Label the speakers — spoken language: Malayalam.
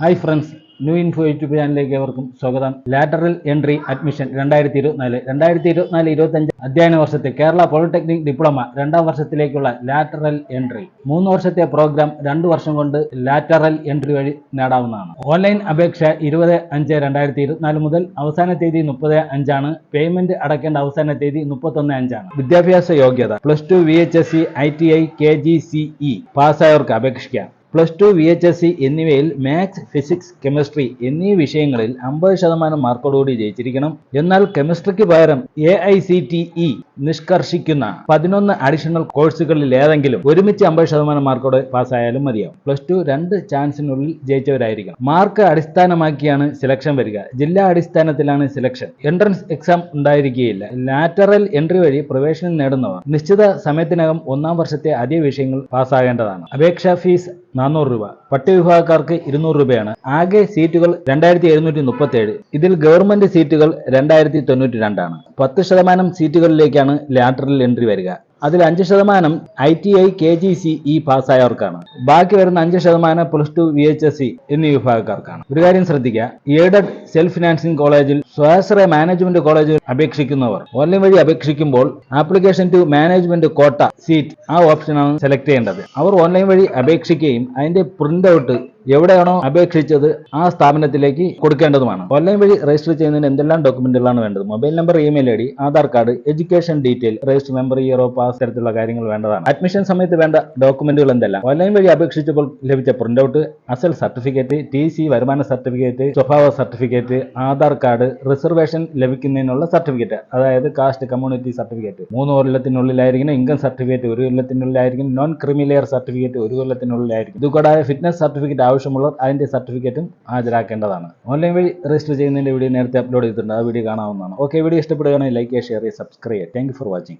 Speaker 1: Hi friends new info YouTube ചാനലിലേക്ക് ഏവർക്കും സ്വാഗതം. ലാറ്ററൽ എൻട്രി അഡ്മിഷൻ രണ്ടായിരത്തി ഇരുപത്തിനാല് രണ്ടായിരത്തി ഇരുപത്തിനാല് ഇരുപത്തഞ്ച് അധ്യയന വർഷത്തെ കേരള പോളിടെക്നിക് ഡിപ്ലോമ രണ്ടാം വർഷത്തിലേക്കുള്ള ലാറ്ററൽ എൻട്രി മൂന്ന് വർഷത്തെ പ്രോഗ്രാം രണ്ട് വർഷം കൊണ്ട് ലാറ്ററൽ എൻട്രി വഴി നേടാവുന്നതാണ്. ഓൺലൈൻ അപേക്ഷ ഇരുപത് അഞ്ച് രണ്ടായിരത്തി ഇരുപത്തിനാല് മുതൽ അവസാന തീയതി മുപ്പത് അഞ്ചാണ്. പേയ്മെന്റ് അടക്കേണ്ട അവസാന തീയതി മുപ്പത്തൊന്ന് അഞ്ചാണ്. വിദ്യാഭ്യാസ യോഗ്യത plus two V H S C I T I K G C E പാസ്സായവർക്ക് അപേക്ഷിക്കാം. Plus two V H S C എന്നിവയിൽ മാത്സ് ഫിസിക്സ് കെമിസ്ട്രി എന്നീ വിഷയങ്ങളിൽ അമ്പത് ശതമാനം മാർക്കോടുകൂടി ജയിച്ചിരിക്കണം. എന്നാൽ കെമിസ്ട്രിക്ക് പകരം A I C T E നിഷ്കർഷിക്കുന്ന പതിനൊന്ന് അഡീഷണൽ കോഴ്സുകളിൽ ഏതെങ്കിലും ഒരുമിച്ച് അമ്പത് ശതമാനം മാർക്കോടെ പാസ്സായാലും മതിയാവും. പ്ലസ് ടു രണ്ട് ചാൻസിനുള്ളിൽ ജയിച്ചവരായിരിക്കണം. മാർക്ക് അടിസ്ഥാനമാക്കിയാണ് സെലക്ഷൻ വരിക. ജില്ലാ അടിസ്ഥാനത്തിലാണ് സെലക്ഷൻ. എൻട്രൻസ് എക്സാം ഉണ്ടായിരിക്കുകയില്ല. ലാറ്ററൽ എൻട്രി വഴി പ്രവേശനം നേടുന്നവർ നിശ്ചിത സമയത്തിനകം ഒന്നാം വർഷത്തെ അതേ വിഷയങ്ങൾ പാസ്സാകേണ്ടതാണ്. അപേക്ഷാ ഫീസ് നാനൂറ് രൂപ. പട്ടികവിഭാഗക്കാർക്ക് ഇരുന്നൂറ് രൂപയാണ്. ആകെ സീറ്റുകൾ രണ്ടായിരത്തി എഴുന്നൂറ്റി മുപ്പത്തി ഏഴ് ഇതിൽ ഗവൺമെന്റ് സീറ്റുകൾ രണ്ടായിരത്തി തൊണ്ണൂറ്റി രണ്ടാണ് പത്ത് ശതമാനം സീറ്റുകളിലേക്കാണ് ലാറ്ററൽ എൻട്രി വരിക. അതിൽ അഞ്ച് ശതമാനം I T I K G C E പാസ്സായവർക്കാണ്. ബാക്കി വരുന്ന അഞ്ച് ശതമാനം plus two V H S C എന്നീ വിഭാഗക്കാർക്കാണ്. ഒരു കാര്യം ശ്രദ്ധിക്കുക എയ്ഡഡ് സെൽഫ് ഫിനാൻസിംഗ് കോളേജിൽ സ്വാശ്രയ മാനേജ്മെന്റ് കോളേജിൽ അപേക്ഷിക്കുന്നവർ. ഓൺലൈൻ വഴി അപേക്ഷിക്കുമ്പോൾ application to management quota seat ആ ഓപ്ഷനാണ് സെലക്ട് ചെയ്യേണ്ടത്. അവർ ഓൺലൈൻ വഴി അപേക്ഷിക്കുകയും അതിന്റെ പ്രിന്റ് ഔട്ട് എവിടെയാണോ അപേക്ഷിച്ചത് ആ സ്ഥാപനത്തിലേക്ക് കൊടുക്കേണ്ടതുമാണ്. ഓൺലൈൻ വഴി രജിസ്റ്റർ ചെയ്യുന്നതിന് എന്തെല്ലാം ഡോക്യുമെന്റുകളാണ് വേണ്ടത്? Mobile number email I D Aadhaar card education detail register number year of pass തരത്തിലുള്ള കാര്യങ്ങൾ വേണ്ടതാണ്. അഡ്മിഷൻ സമയത്ത് വേണ്ട ഡോക്യുമെന്റുകൾ എന്തെല്ലാം? ഓൺലൈൻ വഴി അപേക്ഷിച്ചപ്പോൾ ലഭിച്ച പ്രിന്റ് ഔട്ട് അസൽ സർട്ടിഫിക്കറ്റ് ടി സി വരുമാന സർട്ടിഫിക്കറ്റ് സ്വഭാവ സർട്ടിഫിക്കറ്റ് ആധാർ കാർഡ് റിസർവേഷൻ ലഭിക്കുന്നതിനുള്ള സർട്ടിഫിക്കറ്റ് അതായത് കാസ്റ്റ് കമ്മ്യൂണിറ്റി സർട്ടിഫിക്കറ്റ്. മൂന്ന് കൊല്ലത്തിനുള്ളിലായിരിക്കണം ഇൻകം സർട്ടിഫിക്കറ്റ് ഒരു കൊല്ലത്തിനുള്ളിലായിരിക്കും നോൺ ക്രിമിലെയർ സർട്ടിഫിക്കറ്റ് ഒരു കൊല്ലത്തിനുള്ളിലായിരിക്കും ഇതുകൂടാതെ ഫിറ്റ്നസ് സർട്ടിഫിക്കറ്റ് ആവശ്യമുള്ളവർ അതിന്റെ സർട്ടിഫിക്കറ്റും ഹാജരാക്കേണ്ടതാണ്. ഓൺലൈൻ വഴി രജിസ്റ്റർ ചെയ്യുന്നതിന്റെ വീഡിയോ നേരത്തെ അപ്ലോഡ് ചെയ്തിട്ടുണ്ട്. ആ വീഡിയോ കാണാവുന്നതാണ്. ഓക്കെ വീഡിയോ ഇഷ്ടപ്പെടുകയാണെങ്കിൽ ലൈക്ക് ചെയ്യുക ഷെയർ ചെയ്യുക സബ്സ്ക്രൈബ് ചെയ്യുക താങ്ക് ഫോർ വാച്ചിങ്